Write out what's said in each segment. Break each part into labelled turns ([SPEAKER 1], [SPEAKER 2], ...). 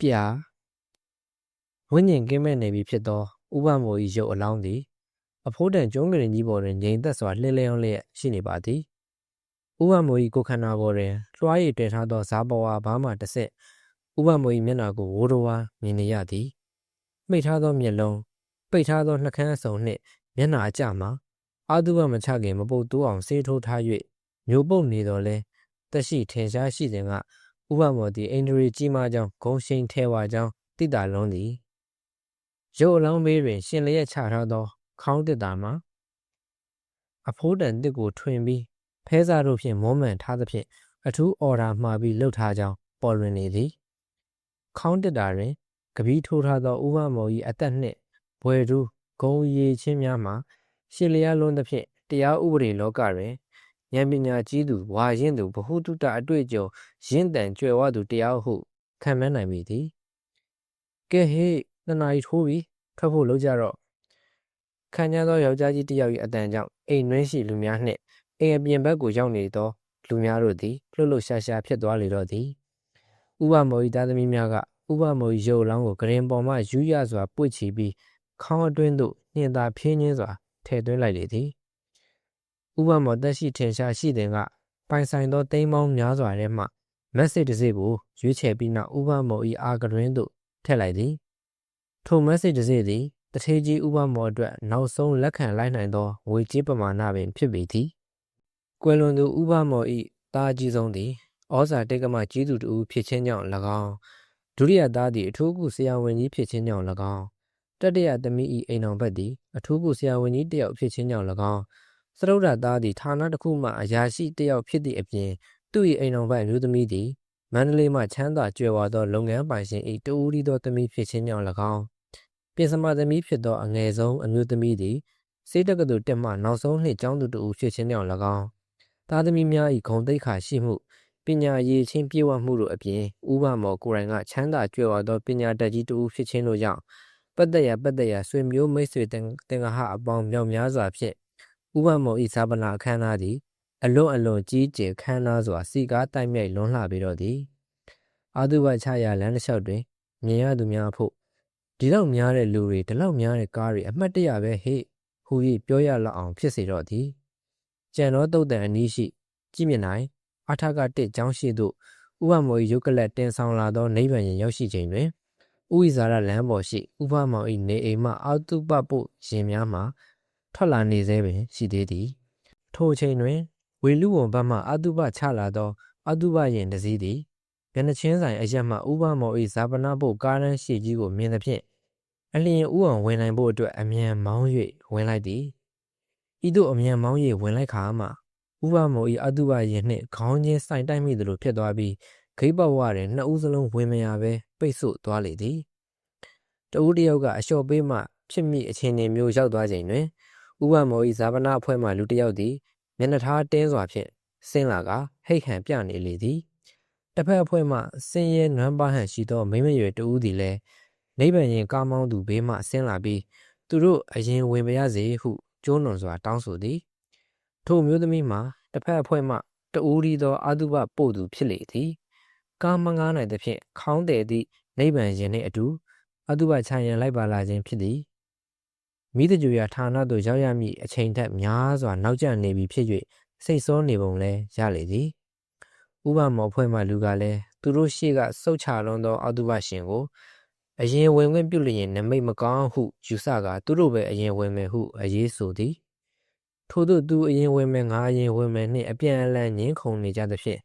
[SPEAKER 1] ပြာဝိညာဉ်ကင်းမဲ့နေပြီဖြစ်သောဥပမော၏ရုပ်အလောင်းသည်အဖိုးတန်ကျုံးကရင်ကြီးပေါ်တွင်ငြိမ်သက်စွာလှည့်လျောင်းလျက်ရှိနေပါသည်ဥပမော၏ကိုယ်ခန္ဓာပေါ်တွင်လွှားရည်တင်ထားသောဇာပေါ်ဝါဘားမှတစ်ဆက်ဥပမော၏မျက်နှာကိုဝိုးတော်ဝါမြင်နေရသည်မိတ်ထားသောမျက်လုံးပိတ်ထားသောနှကန်းအစုံနှင့်မျက်နှာအကျမှအာတုဘမချခင်မပုတ်တိုးအောင်ဆေးထိုးထား၍မျိုးပုတ်နေတော်လဲတက်ရှိထင်ရှားရှိစဉ်က ဥပမောသည်အိန္ဒြေကြီးမားကြောင်းဂုံရှိန်ထဲဝါကြောင်းတိတာလုံးသည်ရုပ်အလောင်းဘေးတွင် ရှင်လျက်ချထားသော ခေါင်းတစ်တာမှာအဖိုးတန်တစ်ကိုထွင်ပြီးဖဲစားတို့ဖြင့်မွမ်းမံထားသဖြင့်အထူးအော်ဒါမှာပြီးလှုပ်ထားကြောင်းပေါ်လွင်နေသည်ခေါင်းတစ်တာတွင်ကပီးထိုးထားသောဥပမော၏အသက်နှင့်ဘွယ်တူးဂုံရည်ချင်းများမှာရှင်လျက်လွန်းသဖြင့်တရားဥပဒေလောကတွင် ဉာဏ်ပညာကြီးသူဝါရင်သူဘ ഹു တုတအတွေ့အကြုံရင့်တန်ကြွယ်ဝသူတရားဟုခံမှန်းနိုင်မိသည်ကဲဟေးနှစ်နာရီထိုးပြီထွက်ဖို့လုပ်ကြတော့ခံရသောယောက်ျားကြီးတစ်ယောက်၏အတန်ကြောင့်အိမ်နှွင်းရှိလူများနှင့်အိမ်အပြင်ဘက်ကိုရောက်နေသောလူများတို့သည်လှုပ်လှုပ်ရှားရှားဖြစ်သွားလေတော့သည်ဥပမော၏သားသမီးများကဥပမော၏ရုပ်လောင်းကိုဂရင်ပေါ်မှယူရစွာပွေ့ချီပြီးခေါင်းအတွင်းသို့နှင်သာဖြင်းချင်းစွာထည့်သွင်းလိုက်လေသည် ဥပမောတက်ရှိထင်ရှားရှိတဲ့ကပိုင်ဆိုင်သောတိမ်းပေါင်းများစွာထဲမှမက်ဆေ့တစ်စိကိုရွေးချယ်ပြီးနောက်ဥပမော၏အာဂရင်းသို့ထည့်လိုက်သည်ထိုမက်ဆေ့တစ်စိသည်တထေးကြီးဥပမောအတွက်နောက်ဆုံးလက်ခံလိုက်နိုင်သောငွေကြေးပမာဏပင်ဖြစ်ပေသည်ကွယ်လွန်သူဥပမော၏တားကြီးဆုံးသည်ဩဇာတိတ်ကမကြီးသူတူဖြစ်ခြင်းကြောင့်၎င်းဒုတိယသားသည်အထူးကုဆရာဝန်ကြီးဖြစ်ခြင်းကြောင့်၎င်းတတိယသမီး၏အိမ်တော်ဘက်သည်အထူးကုဆရာဝန်ကြီးတယောက်ဖြစ်ခြင်းကြောင့်၎င်း စရုဒ္ဓသားသည်ဌာနတစ်ခုမှအရာရှိတယောက်ဖြစ်သည့်အပြင်သူ၏အိမ်တော်ဘက်အမျိုးသမီးသည်မန္တလေးမှချမ်းသာကြွယ်ဝသောလုပ်ငန်းပိုင်ရှင်၏တဦးတည်းသောသမီးဖြစ်ခြင်းကြောင့်၎င်းပြင်စမသမီးဖြစ်သောအငယ်ဆုံးအမျိုးသမီးသည်စေတက္ကသိုလ်တက်မှနောက်ဆုံးနှစ်ကျောင်းသူတဦးဖြစ်ခြင်းကြောင့်၎င်းသားသမီးများ၏ဂုံတိတ်ခါရှိမှုပညာရည်ချင်းပြည့်ဝမှုတို့အပြင်ဥပမော်ကိုရိုင်ကချမ်းသာကြွယ်ဝသောပညာတတ်ကြီးတဦးဖြစ်ခြင်းတို့ကြောင့်ပတ်သက်ရပတ်သက်ရဆွေမျိုးမိတ်ဆွေတင်တင်ကဟအပေါင်းမြောက်များစွာဖြင့် ဥပမော်ဤဇာပနာအခမ်းအနားသည် အလွန်အလွန်ကြီးကျယ်ခမ်းနားစွာစီကားတိုက်မြိုက်လွန်လှပေတော့သည်အာတုဘချရာလမ်းတစ်လျှောက်တွင်မြင်ရသူများဖို့ဒီလောက်များတဲ့လူတွေဒီလောက်များတဲ့ကားတွေအမှတ်တရပဲဟေ့ဟူ၍ပြောရလောက်အောင်ဖြစ်စေတော့သည်ကြံတော်တုတ်တန်အနီးရှိကြည့်မြင်နိုင်အထာကတစ်ကျောင်းရှိသို့ဥပမော်၏ရုပ်ကလတ်တင်ဆောင်လာသောနိဗ္ဗာန်ရင်ရောက်ရှိချိန်တွင်ဥိဇာရလမ်းပေါ်ရှိဥပမောင်၏နေအိမ်မှအာတုပပုရင်များမှ ထွက်လာနေသေးပင်ရှိသေးသည်ထိုအချိန်တွင်ဝေလူဝံဘက်မှအာတုပချလာသောအာတုပရင်တစည်းသည်မျက်နှချင်းဆိုင်အရက်မှဥပမော်၏ဇာပနာပုတ်ကားရန်ရှိကြီးကိုမြင်သဖြင့်အလျင်ဥအောင်ဝင်နိုင်ဖို့အတွက်အမြန်မောင်း၍ဝင်လိုက်သည်ဤသို့အမြန်မောင်း၍ဝင်လိုက်ခါမှဥပမော်၏အတုပရင်နှင့်ခေါင်းချင်းဆိုင်တိုက်မိသလိုဖြစ်သွားပြီးဂိတ်ဘဝတွင်နှစ်ဦးစလုံးဝင်မရဘဲပိတ်ဆို့သွားလေသည်တဦးတယောက်ကအလျှော့ပေးမှဖြစ်မိအခြေအနေမျိုးရောက်သွားချိန်တွင် ဥပမော်၏ဇာပနာအဖွဲ့မှလူတယောက်သည်မျက်နှာထားတင်းစွာဖြင့်ဆင်းလာကဟိတ်ဟန်ပြနေလေသည်တစ်ဖက်အဖွဲ့မှဆင်းရဲနွမ်းပါဟန်ရှိသောမိမရွယ်တဦးသည်လည်းနိဗ္ဗာန်ရင်ကားမောင်းသူဘေးမှဆင်းလာပြီးသူတို့အရင်ဝင်ပါရစေဟုကျိုးနွန်စွာတောင်းဆိုသည်ထိုမျိုးသမီးမှာတစ်ဖက်အဖွဲ့မှတဦးဒီသောအာတုဘပို့သူဖြစ်လေသည်ကားမငားနိုင်သဖြင့်ခေါင်းတယ်သည့်နိဗ္ဗာန်ရင်နှင့်အတူအတုပခြံရန်လိုက်ပါလာခြင်းဖြစ်သည် မိတကြွရဌာနသို့ရောက်ရမည့်အချိန်ထက်များစွာနောက်ကျနေပြီဖြစ်၍စိတ်ဆောနေပုံလဲရလေသည်ဥပမောဖွဲ့မှလူကလည်းသူတို့ရှေ့ကစုတ်ချလွန်သောအတုပရှင်ကိုအရင်ဝင်ခွင့်ပြုလျင်နမိတ်မကောင်းဟုယူဆကသူတို့ပဲအရင်ဝင်မယ်ဟုအရေးဆိုသည်ထို့သို့သူအရင်ဝင်မယ်ငါအရင်ဝင်မယ်နှင့်အပြန်အလှန်ညင်းခုန်နေကြသဖြင့်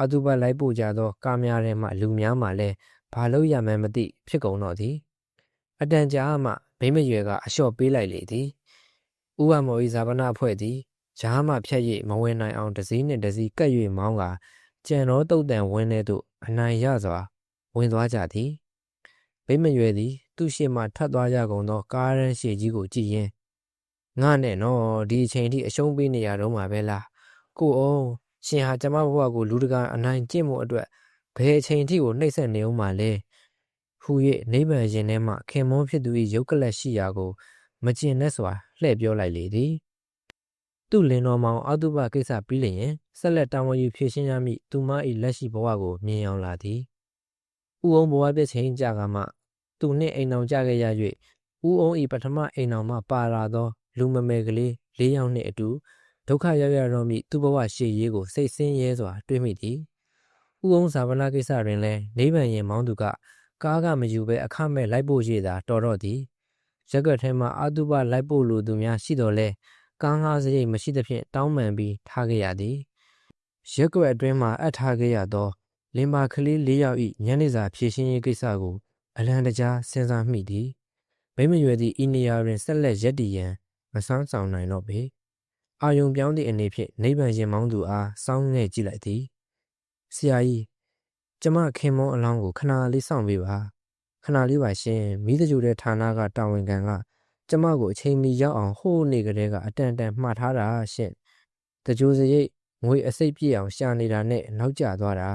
[SPEAKER 1] အတုပလိုက်ပို့ကြသောကားများထဲမှလူများမှလည်းဘာလို့ရမှန်းမသိဖြစ်ကုန်တော့သည်အတန်ကြာမှ ဘိမရွယ်ကအလျှော့ပေးလိုက်လေသည်ဥဝမောဤဇာပနာအဖွဲ့သည်ဂျားမှဖြတ်၍မဝင်နိုင်အောင်တစည်းနှင့်တစည်းကပ်၍မောင်းကကြံတော်တုတ်တန်ဝင်းထဲသို့အနိုင်ရစွာဝင်သွားကြသည်ဘိမရွယ်သည် သူ့ရှေ့မှထပ်သွားကြကုန်သောကားရန်ရှည်ကြီးကိုကြည့်ရင်ငါနဲ့နော်ဒီအချိန်ထိအရှုံးပေးနေရတော့မှာပဲလားကိုအောင်ရှင်ဟာကျမဘဝကိုလူတကာအနိုင်ကျင့်မှုအတွက်ဘယ်အချိန်ထိကိုနှိပ်စက်နေအောင်မှလဲ ဟူ၍နိဗ္ဗာန်ရင်ထဲမှခင်မွန်းဖြစ်သူ၏ရုပ်ကလတ်ရှိရာကိုမကျင်နဲ့စွာလှည့်ပြောလိုက်လေသည်သူ့လင်းတော်မောင်အတုပကိစ္စပြီးလျင်ဆက်လက်တာဝန်ယူဖြည့်ရှင်းရမည့်သူမ၏လက်ရှိဘဝကိုမြင်အောင်လာသည်ဦးအောင်ဘဝပြည့်ချိန်ကြာကမှသူနှင့်အိမ်အောင်ကြခဲ့ရ၍ဦးအောင်၏ပထမအိမ်အောင်မှပါလာသော လူမမယ်ကလေး၄ယောက်နှင့်အတူဒုက္ခရောက်ရတော့မိသူ့ဘဝရှေ့ရေးကိုစိတ်ဆင်းရဲစွာတွေးမိသည်ဦးအောင်ဇာဗနာကိစ္စတွင်လည်းနေဗန်ရင်မောင်းသူက ကားကမယူဘဲအခမဲ့လိုက်ဖို့ရည်သာတော်တော့သည်ရက်ကထဲမှာအာတုပလိုက်ဖို့လူသူများရှိတော်လဲကားငှားစရိတ်မရှိသဖြင့်တောင်းပန်ပြီးထားခဲ့ရသည်ရက်ွက်အတွင်းမှာအပ်ထားခဲ့ရသောလင်ပါကလေး၄ယောက်၏ညနေစာဖြည့်ရှင်းရေးကိစ္စကိုအလံတကြားစဉ်းစားမိသည်မိမရွယ်သည့်ဤနေရာတွင်ဆက်လက်ရက်တည်ရန်မဆန်းဆောင်နိုင်တော့ပေအာယုံပြောင်းသည့်အနေဖြင့်နိဗ္ဗာန်ရှင်မောင်းသူအားစောင်းငဲ့ကြည့်လိုက်သည်ဆရာကြီး ကျမခင်မုန်းအလောင်းကိုခဏလေးစောင့်ပေးပါခဏလေးပါရှင်မိသကြိုတဲ့ဌာနကတာဝန်ခံကကျမကိုအချိန်မီရောက်အောင်ဟိုးနေကြတဲ့ကအတန်တန်မှားထားတာရှင့်တကြိုစရိတ်ငွေအစိတ်ပြည့်အောင်ရှာနေတာနဲ့နောက်ကျသွားတာ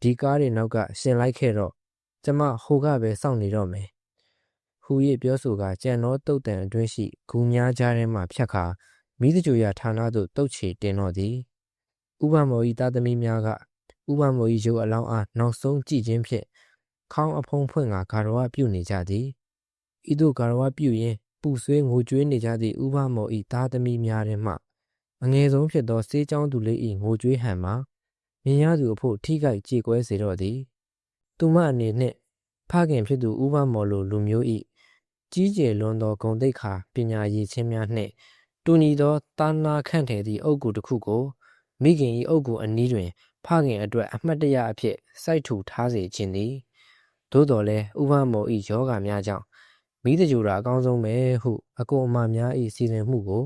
[SPEAKER 1] ဒီကားတွေနောက်ကရှင်လိုက်ခဲ့တော့ကျမဟိုကပဲစောင့်နေတော့မယ်ဟူ၍ပြောဆိုကကြံတော်တုတ်တန်အတွင်းရှိဂူများကြားထဲမှဖြတ်ခါမိသကြိုရဌာနသို့တုတ်ချေတင်တော့သည်ဥပမော်ဤသားသမီးများက ဥပမော်ဤရုပ်အလောင်းအားနောက်ဆုံးကြည့်ခြင်းဖြင့်ခေါင်းအဖုံးဖွင့်ကဂါရဝပြုနေကြသည်ဤသို့ဂါရဝပြုရင်းပူဆွေးငိုကြွေးနေကြသည့်ဥပမော်ဤသားသမီးများထဲမှအငယ်ဆုံးဖြစ်သောစေးချောင်းသူလေး၏ငိုကြွေးဟန်မှာမြင်ရသူအဖို့ထိခိုက်ကြေကွဲစေတော့သည်သူမအနေနှင့်ဖခင်ဖြစ်သူဥပမော်လိုလူမျိုး၏ကြီးကျယ်လွန်သောဂုံတိတ်ခါပညာရည်ချင်းများနှင့်တူညီသောတာနာခန့်ထည်သည့်အုပ်ကူတစ်ခုကိုမိခင်၏အုပ်ကူအနီးတွင် ဖခင်အတွက်အမှတ်တရအဖြစ်စိုက်ထူထားစေခြင်းသည်သို့တော်လည်းဥပမော်၏ယောဂများကြောင့်မိတကြူတာအကောင်းဆုံးပဲဟုအကိုအမများ၏စီစဉ်မှုကို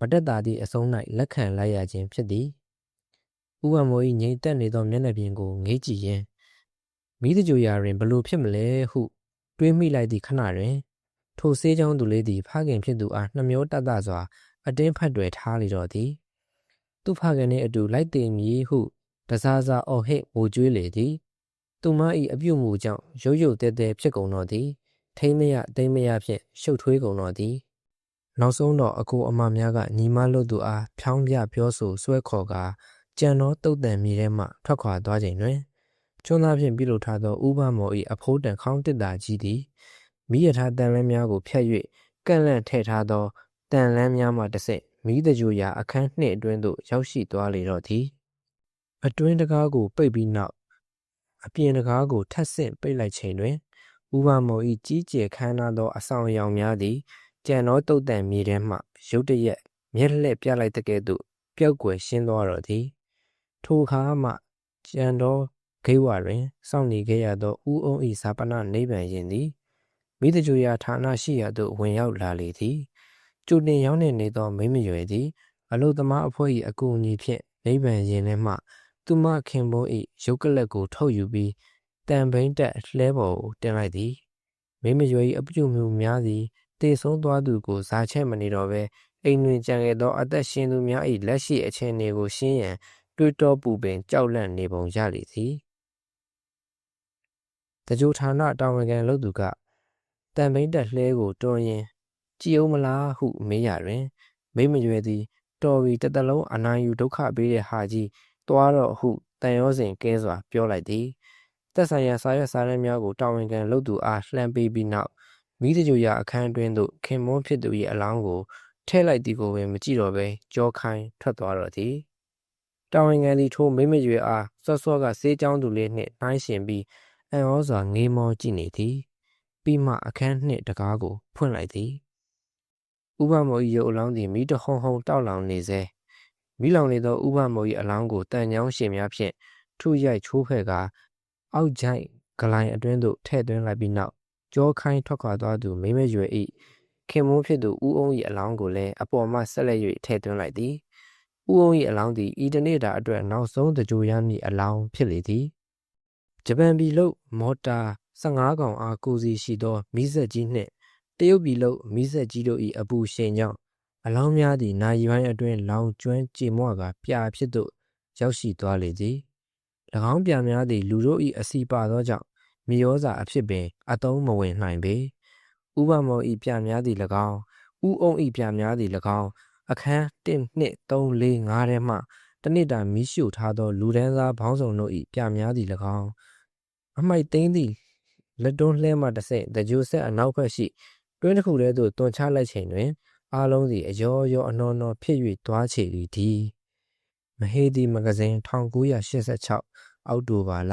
[SPEAKER 1] မတက်တာသည့်အဆုံး၌လက်ခံလိုက်ရခြင်းဖြစ်သည်ဥပမော၏ငြိမ်သက်နေသောမျက်နှာပြင်ကိုငေးကြည့်ရင်းမိတကြူရာတွင်ဘလို့ဖြစ်မလဲဟုတွေးမိလိုက်သည့်ခဏတွင်ထိုဆေးချောင်းသူလေးသည်ဖခင်ဖြစ်သူအားနှမျောတတ်တစွာအတင်းဖတ်တွယ်ထားလေတော့သည်သူဖခင်နှင့်အတူလိုက်တင်မည်ဟု တစားစားအော်ဟစ်ငိုကြွေးလေသည်သူမ၏အပြုတ်မှုကြောင့်ရုပ်ရုပ်တဲတဲဖြစ်ကုန်တော့သည်ထိမ့်မရတိမ့်မရဖြင့်ရှုပ်ထွေးကုန်တော့သည်နောက်ဆုံးတော့အကိုအမများကညီမလွတ်သူအားဖြောင်းပြပြောဆိုဆွဲခေါ်ကာကြံသောတုတ်တန်မြေထဲမှထွက်ခွာသွားချိန်တွင်ကျွန်းသားဖြင့်ပြုလုပ်ထားသောဥပမော်၏အဖိုးတန်ခေါင်းတစ်တာကြီးသည်မိရထားတန်လန်းများကိုဖျက်၍ကန့်လန့်ထည့်ထားသောတန်လန်းများမှတစ်ဆင့်မိတကြိုရာအခန်းနှစ်အတွင်းသို့ရောက်ရှိသွားလေတော့သည် အတွင်းတကားကိုပိတ်ပြီးနောက်အပြင်တကားကိုထပ်ဆင့်ပိတ်လိုက်ချိန်တွင်ဥပမော်၏ကြီးကျယ်ခမ်းနားသောအဆောင်အယောင်များသည်ကြံသောတုတ်တန်မြေထဲမှရုတ်တရက်မျက်လှည့်ပြလိုက်တဲ့ကဲ့သို့ပျောက်ကွယ်ရှင်းသွားတော့သည်ထိုအခါမှကြံသောဂိဝတွင်စောင့်နေခဲ့ရသောဦးအုံး၏ဇာပနနိဗ္ဗာန်ရင်သည်မိတကြွရာဌာနရှိရာသို့ဝင်ရောက်လာလေသည်ကျူတင်ရောက်နေနေသောမိမရွယ်သည်အလုသမားအဖွဲ့၏အကူအညီဖြင့်နိဗ္ဗာန်ရင်ထဲမှ သူမခင်ဘုန်း၏ရုပ်ကလပ်ကိုထုတ်ယူပြီးတန်ဘိန်းတက်လှဲပေါ်ကိုတင်လိုက်သည်မိမရွယ်၏အပြုမှုများသည်တေဆုံးသွားသူကိုဇာချက်မနေတော့ဘဲအိမ်တွင်ကြံခဲ့သောအသက်ရှင်သူများ၏လက်ရှိအခြေအနေကိုရှင်းရန်တွေးတောပူပင်ကြောက်လန့်နေပုံရလေသည်တကြိုဌာနတာဝန်ခံလုပ်သူကတန်ဘိန်းတက်လှဲကိုတွန်းရင်ကြည်အောင်မလားဟုမေးရတွင်မိမရွယ်သည်တော်ပြီတတလုံးအနိုင်ယူဒုက္ခပေးတဲ့ဟာကြီး တွားတော့ဟုတန်ရောစဉ်ကဲစွာပြောလိုက်သည်သက်ဆိုင်ရာစာရွက်စာတမ်းများကိုတာဝန်ခံလုပ်သူအားလှမ်းပေးပြီးနောက်မိတကြိုရအခန်းတွင်သို့ခင်မွန်းဖြစ်သူ၏အလောင်းကိုထဲ့လိုက်သည်ကိုပင်မကြည့်တော့ဘဲကြောခိုင်းထွက်သွားတော့သည်တာဝန်ခံသည်ထိုမိမရွယ်အားစောစောကစေးချောင်းသူလေးနှင့်နှိုင်းရှင်ပြီးအံ့ဩစွာငေးမောကြည့်နေသည်ပြီးမှအခန်းနှင့်တကားကိုဖွင့်လိုက်သည်ဥပမော်၏ရုပ်အလောင်းသည်မိတဟုံဟုံတောက်လောင်နေစေ မိလောင်နေသောဥပမော်၏အလောင်းကိုတန်ချောင်းရှင်များဖြင့်ထုရိုက်ချိုးဖဲ့ကာအောက်ကျိုက်ဂလိုင်းအတွင်းသို့ထည့်သွင်းလိုက်ပြီးနောက်ကြောခိုင်းထွက်ခွာသွားသူမိမရွယ်၏ခင်မုန်းဖြစ်သူဦးအုံး၏အလောင်းကိုလည်းအပေါ်မှဆက်လက်၍ထည့်သွင်းလိုက်သည်ဦးအုံး၏အလောင်းသည်ဤတနေ့တာအတွက်နောက်ဆုံးတကြိုရမည့်အလောင်းဖြစ်လေသည်ဂျပန်ပြည်လို့မော်တာ15កောင်အားကိုစီရှိသောမိဆက်ကြီးနှင့်တရုတ်ပြည်လို့မိဆက်ကြီးတို့၏အပူရှင်ကြောင့် အလောင်းများသည့်နာရီပိုင်းအတွင်းလောင်ကျွမ်းကြေမွကပြာဖြစ်သို့ရောက်ရှိသွားလေသည်၎င်းပြာများသည့်လူတို့၏အစီပါသောကြောင့်မြေရောစာအဖြစ်ပင်အတုံးမဝင်နိုင်ပေဥပမော၏ပြများသည့်၎င်းဥအုံ၏ပြများသည့်၎င်းအခန်း1 2 3 4 5ထဲမှတနစ်တာမီးရှို့ထားသောလူဒန်းစားဘောင်းဆောင်တို့၏ပြများသည့်၎င်းအမိုက်သိမ်းသည့်လက်တွန်းလှဲမှတစ်ဆင့်တကြိုဆက်အနောက်ဘက်ရှိတွင်းတစ်ခုထဲသို့တွန်ချလိုက်ချိန်တွင် အားလုံးသည်အယောယောအနော်နော်ဖြစ်၍သွားချေသည်ဒီမဟေဒီမဂဇင်း1986အောက်တိုဘာလ